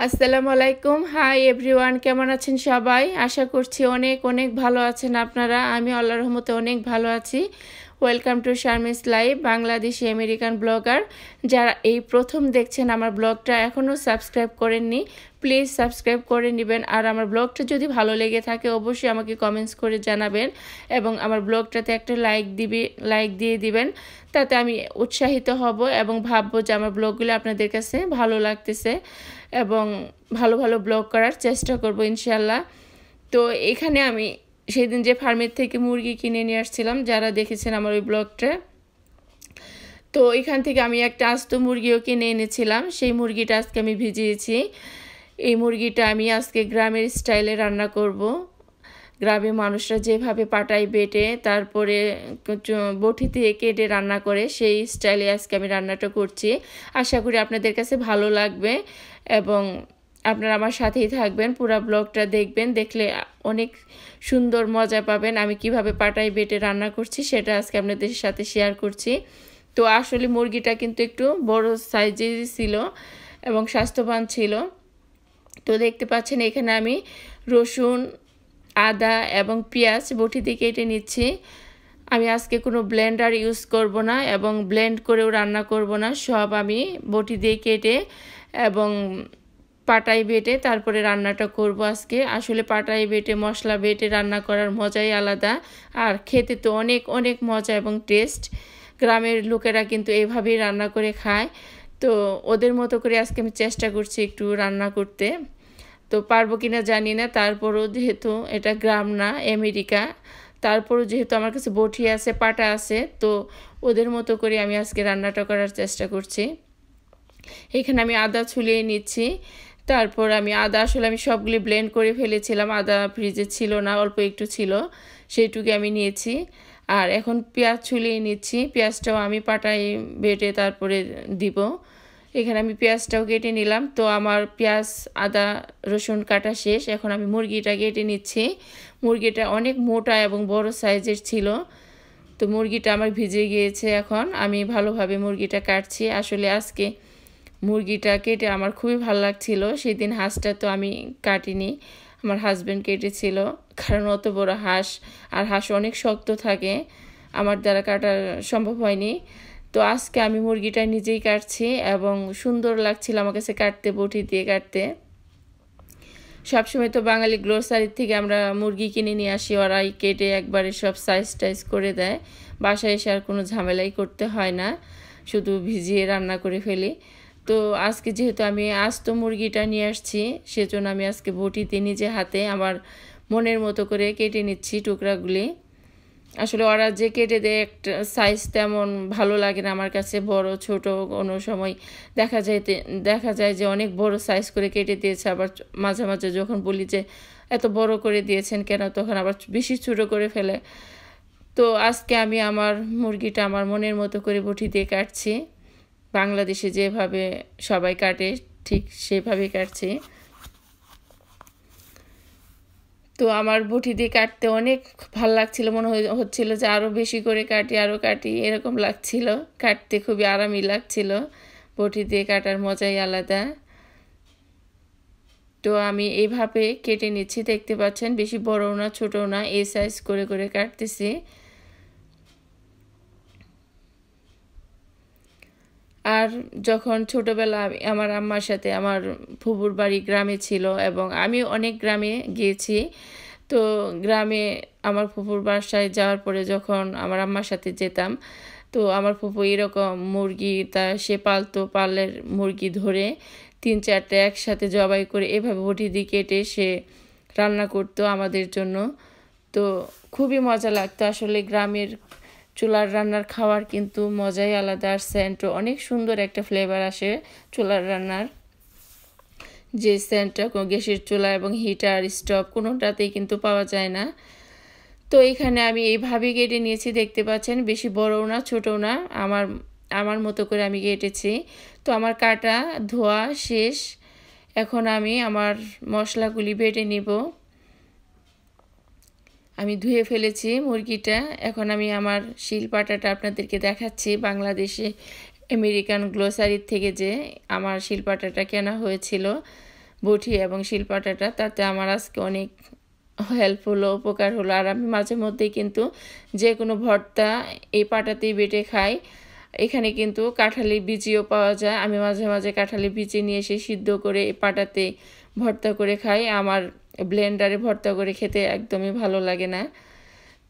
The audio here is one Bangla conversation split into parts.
আসসালামু আলাইকুম। হাই এভরিওয়ান কেমন আছেন সবাই? আশা করছি অনেক অনেক ভালো আছেন আপনারা। আমি আল্লাহর রহমতে অনেক ভালো আছি। Welcome to Sharmi's live Bangladeshi American blogger. যারা এই প্রথম দেখছেন আমার ব্লগটা এখনও সাবস্ক্রাইব করেননি প্লিজ সাবস্ক্রাইব করে নেবেন। আর আমার ব্লগটা যদি ভালো লেগে থাকে, অবশ্যই আমাকে কমেন্টস করে জানাবেন এবং আমার ব্লগটাতে একটা লাইক দিবি লাইক দিয়ে দিবেন। তাতে আমি উৎসাহিত হব এবং ভাববো যে আমার ব্লগগুলো আপনাদের কাছে ভালো লাগতেছে। এবং ভালো ভালো ব্লগ করার চেষ্টা করব ইনশাল্লাহ তো এখানে আমি সেদিন যে ফার্মের থেকে মুরগি কিনে নিয়ে আসছিলাম, যারা দেখেছেন আমার ওই ব্লগটা। তো এখান থেকে আমি একটা আস্ত মুরগিও কিনে এনেছিলাম, সেই মুরগিটা আজকে আমি ভিজিয়েছি। এই মুরগিটা আমি আজকে গ্রামের স্টাইলে রান্না করব। গ্রামে মানুষরা যেভাবে পাটাই বেটে, তারপরে বটি দিয়ে কেটে রান্না করে, সেই স্টাইলে আজকে আমি রান্নাটা করছি। আশা করি আপনাদের কাছে ভালো লাগবে। এবং আপনারা আমার সাথেই থাকবেন, পুরো ব্লগটা দেখবেন, দেখলে অনেক সুন্দর মজা পাবেন, আমি কীভাবে পাটাই বেটে রান্না করছি সেটা আজকে আপনাদের সাথে শেয়ার করছি। তো আসলে মুরগিটা কিন্তু একটু বড় সাইজেরই ছিল এবং স্বাস্থ্যবান ছিল। তো দেখতে পাচ্ছেন এখানে আমি রসুন, আদা এবং পেঁয়াজ বটি দিয়ে কেটে নিচ্ছি। আমি আজকে কোনো ব্লেন্ডার ইউজ করব না এবং ব্লেন্ড করেও রান্না করব না, সব আমি বটি দিয়ে কেটে এবং পাটাই বেটে তারপরে রান্নাটা করব আজকে। আসলে পাটাই বেটে, মশলা বেটে রান্না করার মজাই আলাদা। আর খেতে তো অনেক অনেক মজা এবং টেস্ট গ্রামের লোকেরা কিন্তু এভাবেই রান্না করে খায়। তো ওদের মতো করে আজকে আমি চেষ্টা করছি একটু রান্না করতে। তো পারব কিনা জানি না, তারপরও যেহেতু এটা গ্রাম না, আমেরিকা। তারপরও যেহেতু আমার কাছে বটি আছে, পাটা আছে, তো ওদের মতো করে আমি আজকে রান্নাটা করার চেষ্টা করছি। এখানে আমি আদা ছুলিয়ে নিচ্ছি। তারপর আমি আদা আসলে আমি সবগুলি ব্লেন্ড করে ফেলেছিলাম। আদা ফ্রিজে ছিল না, অল্প একটু ছিল, সেইটুকু আমি নিয়েছি। আর এখন পেঁয়াজ ছুলিয়ে নিচ্ছি। পেঁয়াজটাও আমি পাটাই বেটে তারপরে দিব। এখানে আমি পেঁয়াজটাও কেটে নিলাম। তো আমার পেঁয়াজ, আদা, রসুন কাটা শেষ। এখন আমি মুরগিটা কেটে নিচ্ছি। মুরগিটা অনেক মোটা এবং বড় সাইজের ছিল। তো মুরগিটা আমার ভিজে গিয়েছে এখন। আমি ভালোভাবে মুরগিটা কাটছি। আসলে আজকে মুরগিটা কেটে আমার খুবই ভালো লাগছিল। সেদিন হাঁসটা তো আমি কাটিনি, আমার হাজব্যান্ড কেটেছিল, কারণ অত বড় হাঁস আর হাঁস অনেক শক্ত থাকে, আমার দ্বারা কাটা সম্ভব হয়নি। তো আজকে আমি মুরগিটা নিজেই কাটছি এবং সুন্দর লাগছিল আমার কাছে কাটতে, বটি দিয়ে কাটতে। সবসময় তো বাঙালি গ্রোসারির থেকে আমরা মুরগি কিনে নিয়ে আসি, ওরাই কেটে একবারে সব সাইজ টাইজ করে দেয়। বাসায় এসে আর কোনো ঝামেলাই করতে হয় না, শুধু ভিজিয়ে রান্না করে ফেলি। তো আজকে যেহেতু আমি আস্ত মুরগিটা নিয়ে আসছি, সেজন্য আমি আজকে বটিতে নিজে হাতে আমার মনের মতো করে কেটে নিচ্ছি টুকরাগুলি। আসলে ওরা যে কেটে দেয় একটা সাইজ তেমন ভালো লাগে না আমার কাছে, বড়, ছোট কোনো সময় দেখা যায় দেখা যায় যে অনেক বড় সাইজ করে কেটে দিয়েছে। আবার মাঝে মাঝে যখন বলি যে এত বড় করে দিয়েছেন কেন, তখন আবার বেশি ছোটো করে ফেলে। তো আজকে আমি আমার মুরগিটা আমার মনের মতো করে বটি দিয়ে কাটছি। বাংলাদেশে যেভাবে সবাই কাটে, ঠিক সেভাবে কাটছি। তো আমার বটি দিয়ে কাটতে অনেক ভালো লাগছিল, মনে হচ্ছিল যে আরও বেশি করে কাটি আরও কাটি, এরকম লাগছিল। কাটতে খুবই আরামই লাগছিল। বটি দিয়ে কাটার মজাই আলাদা। তো আমি এইভাবে কেটে নিচ্ছি, দেখতে পাচ্ছেন, বেশি বড়ও না, ছোটও না, এই সাইজ করে করে কাটতেছি। আর যখন ছোটোবেলা আমার আম্মার সাথে আমার ফুবুর বাড়ি গ্রামে ছিল এবং আমি অনেক গ্রামে গিয়েছি, তো গ্রামে আমার ফুপুর বাসায় যাওয়ার পরে যখন আমার আম্মার সাথে যেতাম, তো আমার ফুপু এরকম মুরগি, তা সে পালতো, পালের মুরগি ধরে তিন চারটে একসাথে জবাই করে এভাবে বটি দিয়ে কেটে সে রান্না করতো আমাদের জন্য। তো খুবই মজা লাগতো আসলে গ্রামের চুলার রান্নার খাওয়ার কিন্তু মজাই আলাদা আর সেন্টও অনেক সুন্দর একটা ফ্লেভার আসে চুলার রান্নার। যে সেন্টটা গ্যাসের চুলা এবং হিটার স্টোভ কোনোটাতেই কিন্তু পাওয়া যায় না। তো এখানে আমি এইভাবে কেটে নিয়েছি, দেখতে পাচ্ছেন? বেশি বড়ও না, ছোটও না। আমার আমার মতো করে আমি কেটেছি। তো আমার কাটা, ধোয়া শেষ। এখন আমি আমার মশলাগুলি বেটে নিব। আমি ধুয়ে ফেলেছি মুরগিটা। এখন আমি আমার শিলপাটাটা আপনাদেরকে দেখাচ্ছি বাংলাদেশে আমেরিকান গ্লোসারির থেকে যে আমার শিলপাটাটা কেনা হয়েছিল বটি এবং শিলপাটাটা। তাতে আমার আজকে অনেক হেল্প হলো, উপকার হলো। আর আমি মাঝে মধ্যেই কিন্তু যে কোনো ভর্তা এই পাটাতেই বেটে খাই। এখানে কিন্তু কাঁঠালি বিচিও পাওয়া যায়। আমি মাঝে মাঝে কাঁঠালি বিচি নিয়ে এসে সিদ্ধ করে এই পাটাতে ভর্তা করে খাই। আমার ব্লেন্ডারে ভর্তা করে খেতে একদমই ভালো লাগে না।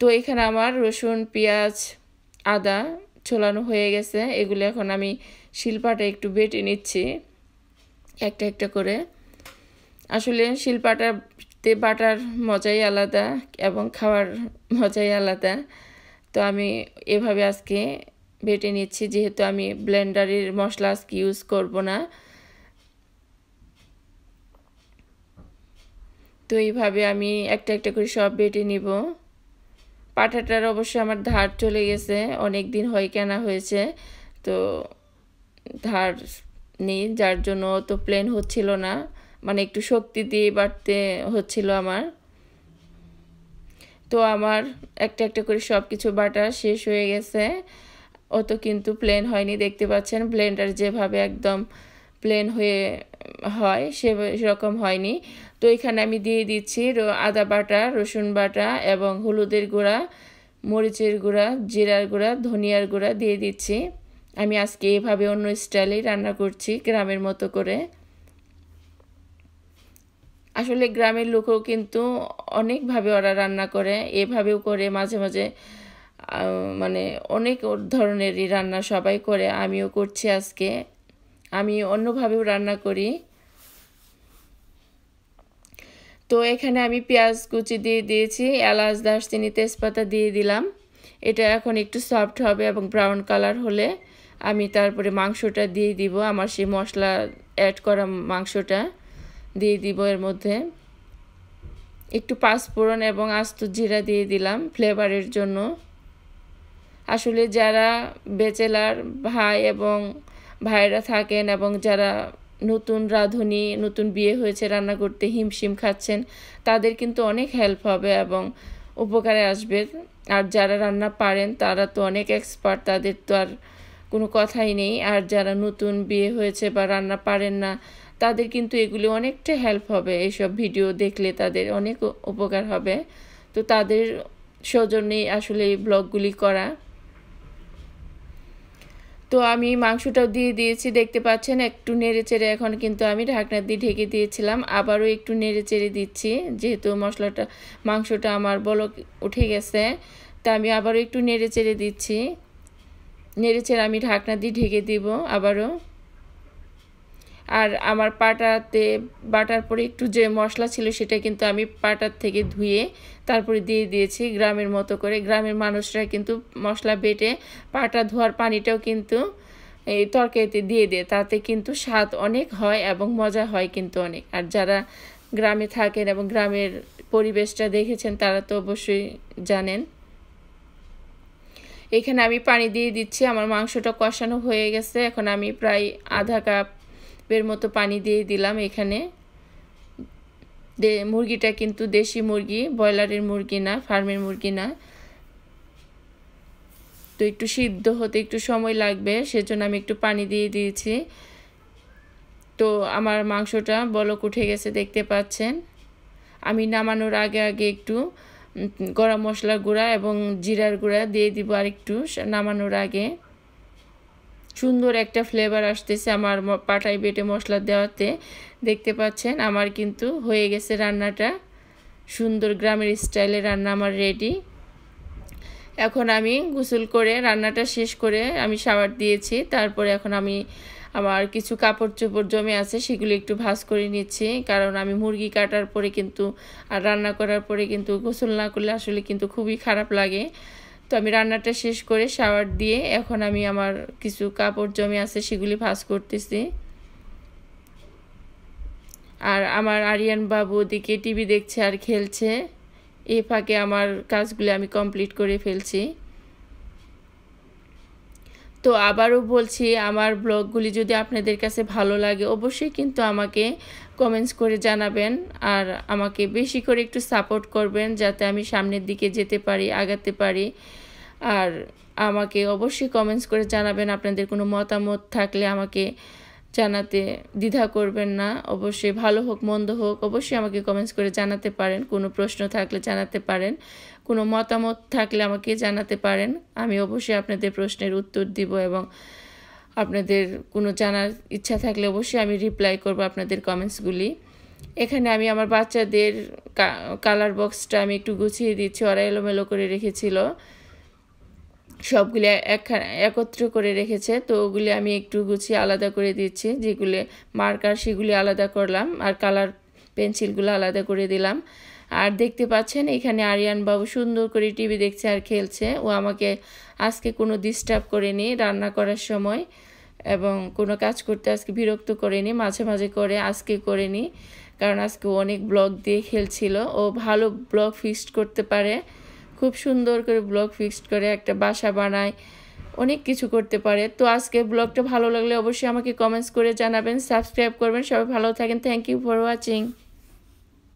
তো এখানে আমার রসুন, পেঁয়াজ, আদা ছোলানো হয়ে গেছে। এগুলো এখন আমি শিলপাটা একটু বেটে নিচ্ছি একটা একটা করে। আসলে শিলপাটাতে বাটার মজাই আলাদা এবং খাওয়ার মজাই আলাদা। তো আমি এভাবে আজকে বেটে নিচ্ছি, যেহেতু আমি ব্লেন্ডারের মশলা আজকে ইউজ করব না। তো এইভাবে আমি একটা একটা করে সব বেটে নিব। পাঠাটার অবশ্য আমার ধার চলে গেছে, অনেক দিন হয় কেনা হয়েছে, তো ধার নেই, যার জন্য তো প্লেন হচ্ছিল না। মানে একটু শক্তি দিয়ে বাড়তে হচ্ছিল আমার। তো আমার একটা একটা করে সব কিছু বাটা শেষ হয়ে গেছে। অত কিন্তু প্লেন হয়নি, দেখতে পাচ্ছেন ব্লেন্ডার যেভাবে একদম প্লেন হয়ে হয়, সে সেরকম হয়নি। তো এখানে আমি দিয়ে দিচ্ছি আদা বাটা, রসুন বাটা এবং হলুদের গুঁড়া, মরিচের গুঁড়া, জিরার গুঁড়া, ধনিয়ার গুঁড়া দিয়ে দিচ্ছি। আমি আজকে এভাবে অন্য স্টাইলেই রান্না করছি গ্রামের মতো করে। আসলে গ্রামের লোকও কিন্তু অনেকভাবে ওরা রান্না করে, এভাবেও করে মাঝে মাঝে মানে অনেক ধরনেরই রান্না সবাই করে, আমিও করছি আজকে। আমি অন্যভাবেও রান্না করি। তো এখানে আমি পেঁয়াজ কুচি দিয়ে দিয়েছি, এলাচ দাস দারচিনি, তেজপাতা দিয়ে দিলাম। এটা এখন একটু সফট হবে এবং ব্রাউন কালার হলে আমি তারপরে মাংসটা দিয়ে দিব। আমার সেই মশলা অ্যাড করা মাংসটা দিয়ে দিব এর মধ্যে। একটু পাঁচফোড়ন এবং আস্ত জিরা দিয়ে দিলাম ফ্লেভারের জন্য। আসলে যারা বেচেলার ভাই এবং ভাইরা থাকেন এবং যারা নতুন রাঁধুনি, নতুন বিয়ে হয়েছে, রান্না করতে হিমশিম খাচ্ছেন, তাদের কিন্তু অনেক হেল্প হবে এবং উপকারে আসবে। আর যারা রান্না পারেন, তারা তো অনেক এক্সপার্ট তাদের তো আর কোনো কথাই নেই। আর যারা নতুন বিয়ে হয়েছে বা রান্না পারেন না, তাদের কিন্তু এগুলি অনেকটা হেল্প হবে। এইসব ভিডিও দেখলে তাদের অনেক উপকার হবে। তো তাদের সৌজন্যেই আসলে এই ব্লগগুলি করা। তো আমি মাংসটাও দিয়ে দিয়েছি, দেখতে পাচ্ছেন একটু নেড়ে চেড়ে এখন কিন্তু আমি ঢাকনা দিয়ে ঢেকে দিয়েছিলাম, আবারও একটু নেড়ে চেড়ে দিচ্ছি, যেহেতু মশলাটা, মাংসটা আমার বলক উঠে গেছে, তা আমি আবারও একটু নেড়ে চেড়ে দিচ্ছি, নেড়ে চেড়ে আমি ঢাকনা দিয়ে ঢেকে দিব আবারও। আর আমার পাটাতে বাটার পরে একটু যে মশলা ছিল সেটা কিন্তু আমি পাটার থেকে ধুয়ে তারপরে দিয়ে দিয়েছি গ্রামের মতো করে। গ্রামের মানুষরা কিন্তু মশলা বেটে পাটা ধোয়ার পানিটাও কিন্তু এই তরকারিতে দিয়ে দেয়। তাতে কিন্তু স্বাদ অনেক হয় এবং মজা হয় কিন্তু অনেক। আর যারা গ্রামে থাকেন এবং গ্রামের পরিবেশটা দেখেছেন তারা তো অবশ্যই জানেন। এখানে আমি পানি দিয়ে দিচ্ছি। আমার মাংসটা কষানো হয়ে গেছে। এখন আমি প্রায় আধা কাপ এর মতো পানি দিয়ে দিলাম এখানে। মুরগিটা কিন্তু দেশি মুরগি, ব্রয়লারের মুরগি না, ফার্মের মুরগি না। তো একটু সিদ্ধ হতে একটু সময় লাগবে, সেজন্য আমি একটু পানি দিয়ে দিয়েছি। তো আমার মাংসটা বলক উঠে গেছে, দেখতে পাচ্ছেন। আমি নামানোর আগে আগে একটু গরম মশলার গুঁড়া এবং জিরার গুঁড়া দিয়ে দিব আর একটু নামানোর আগে। সুন্দর একটা ফ্লেভার আসতেছে আমার পাটাই বেটে মশলা দেওয়াতে। দেখতে পাচ্ছেন, আমার কিন্তু হয়ে গেছে রান্নাটা। সুন্দর গ্রামের স্টাইলে রান্না আমার রেডি এখন আমি গোসল করে রান্নাটা শেষ করে আমি শাওয়ার দিয়েছি। তারপরে এখন আমি আমার কিছু কাপড় চোপড় জমে আছে, সেগুলো একটু ভাজ করে নিচ্ছি। কারণ আমি মুরগি কাটার পরে কিন্তু আর রান্না করার পরে কিন্তু গোসল না করলে আসলে কিন্তু খুবই খারাপ লাগে। তো আমি রান্নাটা শেষ করে শাওয়ার দিয়ে এখন আমি আমার কিছু কাপড় জমে আছে সেগুলি ভাজ করতেছি। আর আমার আরিয়ান বাবু ওদিকে টিভি দেখছে আর খেলছে। এ ফাঁকে আমার কাজগুলি আমি কমপ্লিট করে ফেলছি। তো আবারও বলছি, আমার ব্লগগুলি যদি আপনাদের কাছে ভালো লাগে অবশ্যই কিন্তু আমাকে কমেন্টস করে জানাবেন আর আমাকে বেশি করে একটু সাপোর্ট করবেন যাতে আমি সামনের দিকে যেতে পারি, আগাতে পারি। আর আমাকে অবশ্যই কমেন্টস করে জানাবেন। আপনাদের কোনো মতামত থাকলে আমাকে জানাতে দ্বিধা করবেন না। অবশ্যই ভালো হোক, মন্দ হোক, অবশ্যই আমাকে কমেন্টস করে জানাতে পারেন। কোনো প্রশ্ন থাকলে জানাতে পারেন। কোনো মতামত থাকলে আমাকে জানাতে পারেন। আমি অবশ্যই আপনাদের প্রশ্নের উত্তর দিব এবং আপনাদের কোনো জানার ইচ্ছা থাকলে অবশ্যই আমি রিপ্লাই করব আপনাদের কমেন্টসগুলি এখানে আমি আমার বাচ্চাদের কালার বক্সটা আমি একটু গুছিয়ে দিচ্ছি, ওরা এলোমেলো করে রেখেছিল। সবগুলি একত্র করে রেখেছে, তো ওগুলি আমি একটু গুছিয়ে আলাদা করে দিচ্ছি, যেগুলি মার্কার সেগুলি আলাদা করলাম, আর কালার পেন্সিলগুলো আলাদা করে দিলাম। আর দেখতে পাচ্ছেন, এখানে আরিয়ান বাবু সুন্দর করে টিভি দেখছে আর খেলছে। ও আমাকে আজকে কোনো ডিস্টার্ব করেনি রান্না করার সময়। এবং কোনো কাজ করতে আজকে বিরক্ত করেনি, মাঝে মাঝে করে, আজকে করেনি। কারণ আজকে অনেক ব্লগ দিয়ে খেলছিল। ও ভালো ব্লগ ফিক্সড করতে পারে, খুব সুন্দর করে ব্লগ ফিক্সড করে, একটা বাসা বানায়, অনেক কিছু করতে পারে। তো আজকে ব্লগটা ভালো লাগলে অবশ্যই আমাকে কমেন্টস করে জানাবেন সাবস্ক্রাইব করবেন। সবাই ভালো থাকেন। Thank you for watching